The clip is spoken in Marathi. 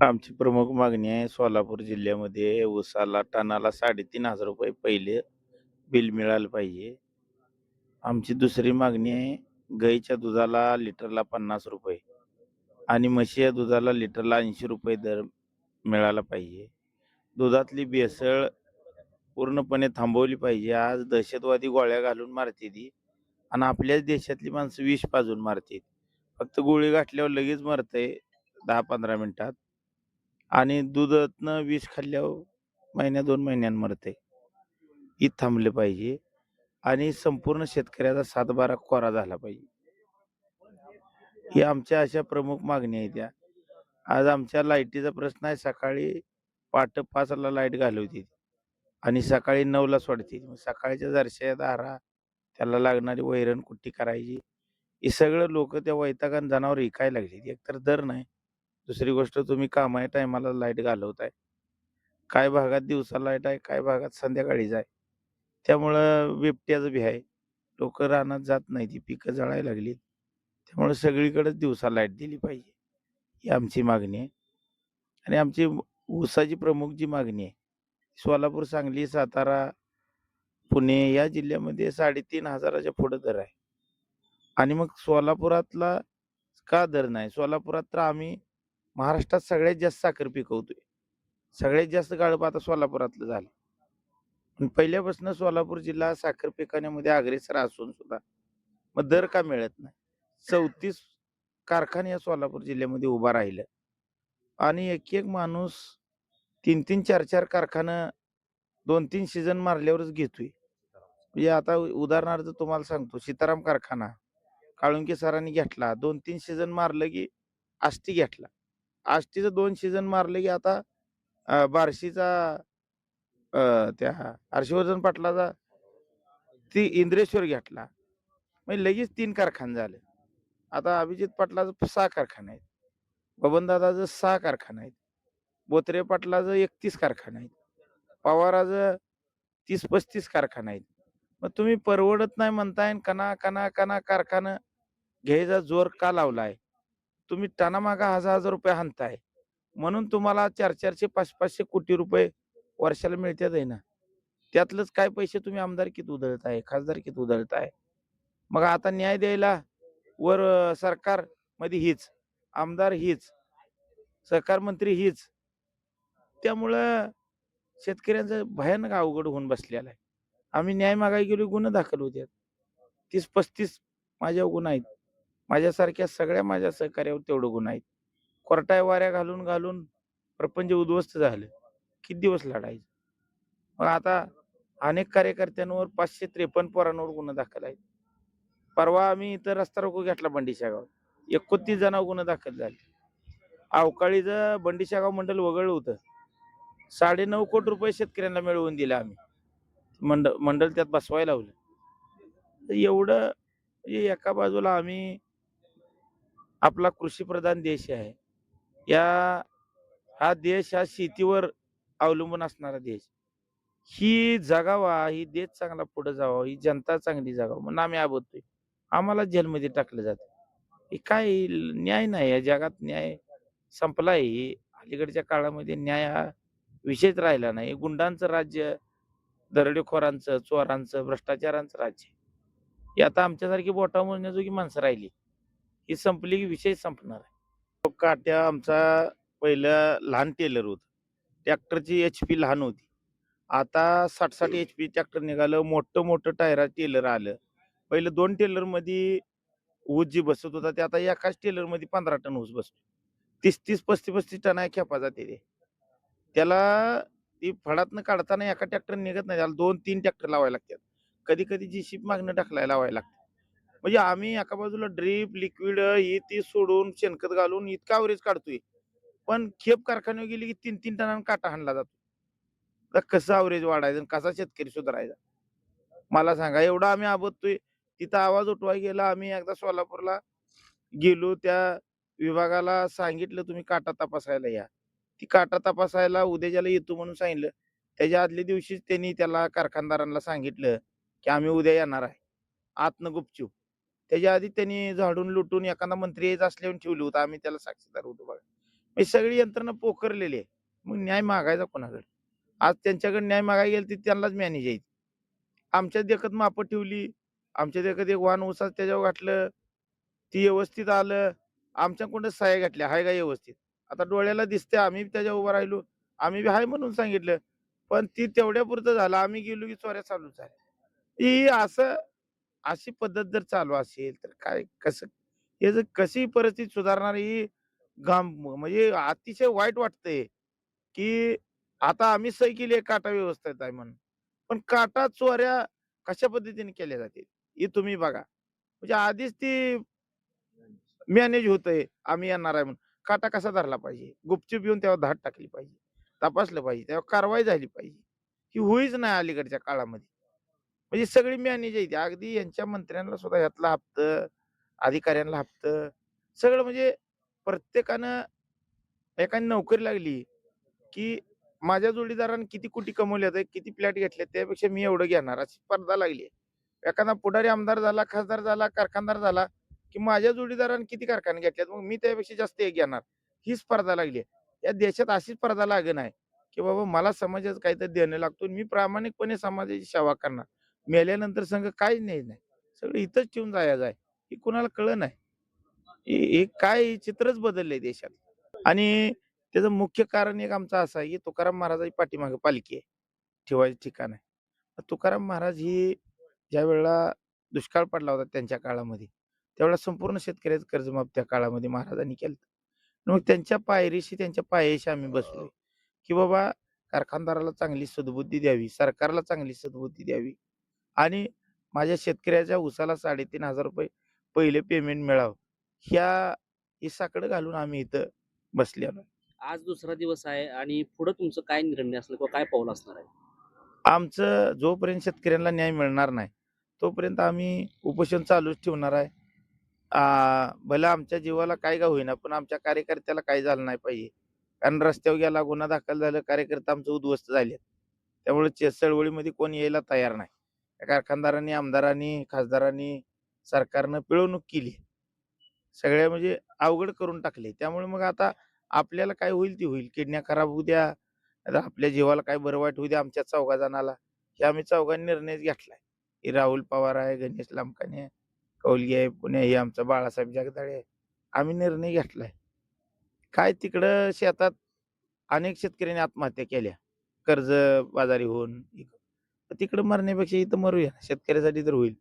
आमची प्रमुख मागणी आहे सोलापूर जिल्ह्यामध्ये ऊसाला टनाला साडेतीन हजार रुपये पहिले बिल मिळालं पाहिजे. आमची दुसरी मागणी आहे गाईच्या दुधाला लिटरला पन्नास रुपये आणि म्हशीच्या दुधाला लिटरला ऐंशी रुपये दर मिळाला पाहिजे. दुधातली भेसळ पूर्णपणे थांबवली पाहिजे. आज दहशतवादी गोळ्या घालून मारते ती आणि आपल्याच देशातली माणसं विष पाजून मारते. फक्त गोळी गाठल्यावर लगेच मरते दहा पंधरा मिनटात आणि दुधातनं विष खाल्ल्यावर महिन्या दोन महिन्यानं मरते ही थांबले पाहिजे आणि संपूर्ण शेतकऱ्याचा सातबारा कोरा झाला पाहिजे. ही आमच्या अशा प्रमुख मागणी आहेत त्या. आज आमच्या लाईटीचा प्रश्न आहे सकाळी पाट पाचला लाइट घालवते आणि सकाळी नऊला सोडते. सकाळीच्या जरशा दारा त्याला लागणारी वैरण कुट्टी करायची. हे सगळं लोक त्या वैतागान जनावर विकायला लागली एकतर दर नाही दुसरी गोष्ट तुम्ही कामाच्या टायमाला लाइट घालवताय. काय भागात दिवसा लाइट आहे काय भागात संध्याकाळीच आहे. त्यामुळं बिबट्याचं बी आहे. लोक रानात जात नाही ती पिकं जळायला लागलीत. त्यामुळे सगळीकडेच दिवसा लाइट दिली पाहिजे ही आमची मागणी आहे. आणि आमची ऊसाची प्रमुख जी मागणी आहे सोलापूर सांगली सातारा पुणे या जिल्ह्यामध्ये साडेतीन हजाराच्या पुढं दर आहे. आणि मग सोलापुरातला का दर नाही? सोलापुरात तर आम्ही महाराष्ट्रात सगळ्यात जास्त साखर पिकवतोय. सगळ्यात जास्त गाळप आता सोलापुरातलं झालं. पण पहिल्यापासून सोलापूर जिल्हा साखर पिकवण्यामध्ये अग्रेसर असून सुद्धा मग दर का मिळत नाही. चौतीस कारखाने या सोलापूर जिल्ह्यामध्ये उभा राहिलं. आणि एक एक माणूस तीन तीन चार चार कारखानं दोन तीन सीझन मारल्यावरच घेतोय. म्हणजे आता उदाहरणार्थ तुम्हाला सांगतो सीताराम कारखाना काळुंके सरांनी घेतला. दोन तीन सीझन मारलं की आष्टी घेतला. आष्टीचं दोन सीझन मारले की आता बार्शीचा त्या हर्षवर्धन पाटलाचा ती इंद्रेश्वर घेतला. म्हणजे लगेच तीन कारखाने झाले. आता अभिजित पाटलाचं सहा कारखाने आहेत. बबनदादाचं सहा कारखाने आहेत. बोत्रे पाटलाचं एकतीस कारखाने आहेत. पवाराचं तीस पस्तीस कारखाने आहेत. मग तुम्ही परवडत नाही म्हणताय आणि कना कना कना कारखाना घ्यायचा जोर का लावलाय? तुम्ही टनामागा हजार हजार रुपये हाणताय. म्हणून तुम्हाला चार चारशे पाच पाचशे कोटी रुपये वर्षाला मिळतात आहे ना. त्यातलंच काय पैसे तुम्ही आमदारकीत उधळताय खासदारकीत उधळताय. मग आता न्याय द्यायला वर सरकारमध्ये हीच आमदार हीच सहकार मंत्री हीच. त्यामुळं शेतकऱ्यांचं भयानक अवघड होऊन बसलेलं आहे. आम्ही न्याय मागायला गेलो गुन्हे दाखल होत्यात. तीस पस्तीस माझ्या गुन्हा आहेत. माझ्यासारख्या सगळ्या माझ्या सहकार्यावर तेवढं गुन्हा आहेत. कोर्टाय वाऱ्या घालून घालून प्रपंच उद्ध्वस्त झालं. किती दिवस लढायचं? मग आता अनेक कार्यकर्त्यांवर पाचशे त्रेपन्न पोरांवर गुन्हा दाखल आहेत. परवा आम्ही इथं रस्ता रोको घेतला बंडीच्या गावात एकोणतीस जणांवर गुन्हा दाखल झाले. अवकाळीचं बंडीच्या गाव मंडळ वगळलं होतं. साडे नऊ कोटी रुपये शेतकऱ्यांना मिळवून दिले आम्ही. मंडळ मंडळ त्यात बसवायला लावलं. तर एवढं एका बाजूला आम्ही आपला कृषीप्रधान देश आहे. या हा देश हा शेतीवर अवलंबून असणारा देश. ही जगावा ही देश चांगला पुढे जावा ही जनता चांगली जगावं म्हणून आम्ही आबोधतोय आम्हाला जेलमध्ये टाकलं जातं. हे काय न्याय नाही या जगात न्याय संपला आहे अलीकडच्या काळामध्ये न्याय हा विषयच राहिला नाही. गुंडांचं राज्य दरोडेखोरांचं चोरांचं भ्रष्टाचारांचं राज्य. हे आता आमच्यासारखी बोटा मोजण्याजोगी माणसं राहिली. ही संपली की विषय संपणार आहे. काट्या आमचा पहिलं लहान टेलर होत. ट्रॅक्टरची एच पी लहान होती. आता साठ साठ एच पी ट्रॅक्टर निघालं मोठं मोठं टायरा टेलर आलं. पहिलं दोन टेलरमध्ये ऊस जी बसत होता ते आता एकाच टेलरमध्ये पंधरा टन ऊस बसतो तीस तीस पस्तीस पस्तीस टन आहे खेपा जाते ते. त्याला ती फडातनं काढताना एका ट्रॅक्टर निघत नाही त्याला दोन तीन ट्रॅक्टर लावायला लागतात. कधी कधी जी शिप मागणं टाकलाय लावायला लागतं. म्हणजे आम्ही एका बाजूला ड्रीप लिक्विड ही ती सोडून शेणखत घालून इतका अवरेज काढतोय. पण खेप कारखान्यावर गेली की तीन तीन टनानं काटा हाणला जातो. तर कसं अवरेज वाढायचं आणि कसा शेतकरी सुधारायचा? मला सांगा एवढा आम्ही आबोधतोय तिथं आवाज उठवाय गेला आम्ही एकदा सोलापूरला गेलो त्या विभागाला सांगितलं तुम्ही काटा तपासायला या. ती काटा तपासायला उद्या ज्याला येतो म्हणून सांगितलं. त्याच्या आदल्या दिवशीच त्यांनी त्याला कारखानदारांना सांगितलं की आम्ही उद्या येणार आहे. आतनं गुपचूप. त्याच्या आधी त्यांनी झाडून लुटून एखादा मंत्री यायचा असल्यावर ठेवलं होतं. आम्ही त्याला साक्षीदार होतो बघा. ही सगळी यंत्रणा पोखरलेली आहे. मग न्याय मागायचा कोणाकडे? आज त्यांच्याकडे न्याय मागायला गेलं तर त्यांनाच मॅनेज येईल आमच्या देखत मापं ठेवली. आमच्या देखत एक वाहन उसाच त्याच्यावर घातलं. ती व्यवस्थित आलं. आमच्याकडून सह्या घातल्या. हाय का व्यवस्थित? आता डोळ्याला दिसते आम्ही त्याच्या उभं राहिलो. आम्ही बी हाय म्हणून सांगितलं. पण ती तेवढ्या पुरतं झालं. आम्ही गेलो की चोऱ्या चालूच आहे ही असं अशी पद्धत जर चालू असेल तर काय कसं? हे जर कशी परिस्थिती सुधारणार ही गाम म्हणजे अतिशय वाईट वाटतंय की आता आम्ही सही केली काटा व्यवस्थेत आहे म्हणून. पण काटा चोऱ्या कशा पद्धतीने केल्या जातील हे तुम्ही बघा. म्हणजे आधीच ती मॅनेज होतंय आम्ही येणार आहे म्हणून. काटा कसा धरला पाहिजे? गुपचूप येऊन तेव्हा धाड टाकली पाहिजे तपासलं पाहिजे तेव्हा कारवाई झाली पाहिजे. ही होईच नाही अलीकडच्या काळामध्ये. म्हणजे सगळी मॅनेज आहे अगदी यांच्या मंत्र्यांना सुद्धा ह्यातला हप्त अधिकाऱ्यांना हप्त सगळं म्हणजे प्रत्येकानं एखादी नोकरी लागली की माझ्या जोडीदारानं किती कोटी कमवले किती फ्लॅट घेतले त्यापेक्षा मी एवढं घेणार. अशी स्पर्धा लागली. एखादा पुढारी आमदार झाला खासदार झाला कारखानदार झाला की माझ्या जोडीदारानं किती कारखाने घेतल्यात मग मी त्यापेक्षा जास्त एक घेणार. ही स्पर्धा लागली. या देशात अशी स्पर्धा लागण आहे की बाबा मला समाजाचं काहीतरी देणं लागतो. मी प्रामाणिकपणे समाजाची सेवा करणार. मेल्यानंतर संघ काहीच नाही नाही. सगळं इथंच ठेवून जायचं आहे हे कुणाला कळ नाही. हे काय चित्रच बदललंय देशात. आणि त्याचं मुख्य कारण एक आमचं असं आहे की तुकाराम महाराजाची पाठीमागे पालखी आहे. ठेवायचं ठिकाण आहे. तुकाराम महाराज ही ज्या वेळेला दुष्काळ पडला होता त्यांच्या काळामध्ये त्यावेळेला संपूर्ण शेतकऱ्याचं कर्जमाफ त्या काळामध्ये महाराजांनी केलं. मग त्यांच्या पायरीशी त्यांच्या पायाशी आम्ही बसलो की बाबा कारखानदाराला चांगली सद्बुद्धी द्यावी सरकारला चांगली सद्बुद्धी द्यावी. आणि माझ्या शेतकऱ्याच्या उसाला साडेतीन हजार रुपये पहिले पेमेंट मिळावं. ह्या हिसाकडे घालून आम्ही इथं बसलेलो आज दुसरा दिवस आहे आणि पुढे तुमचं काय निर्णय असणार किंवा काय पाऊल असणार आहे? आमचं जोपर्यंत शेतकऱ्यांना न्याय मिळणार नाही तोपर्यंत आम्ही उपोषण चालूच ठेवणार आहे. भलं आमच्या जीवाला काय का होईना पण आमच्या कार्यकर्त्याला काय झालं नाही पाहिजे. कारण रस्त्यावर गेला गुन्हा दाखल झाला कार्यकर्ते आमचं उद्ध्वस्त झाले त्यामुळे चळवळीमध्ये कोण यायला तयार नाही. कारखानदारांनी आमदारांनी खासदारांनी सरकारनं पिळवणूक केली. सगळ्या म्हणजे अवघड करून टाकले. त्यामुळे मग आता आपल्याला काय होईल ती होईल. किडण्या खराब होऊ द्या आपल्या जीवाला काय बरं वाईट होऊ द्या आमच्या चौघा जणाला हे आम्ही चौघांनी निर्णय घेतलाय. हे राहुल पवार आहे गणेश लांबकाने आहे कौलगी आहे पुणे हे आमचं बाळासाहेब जगदाळे आहे. आम्ही निर्णय घेतलाय. काय तिकडं शेतात अनेक शेतकऱ्यांनी आत्महत्या केल्या. कर्ज बाजारी होऊन तिकडं मरण्यापेक्षा इथं मरूया. शेतकऱ्यासाठी तर होईल.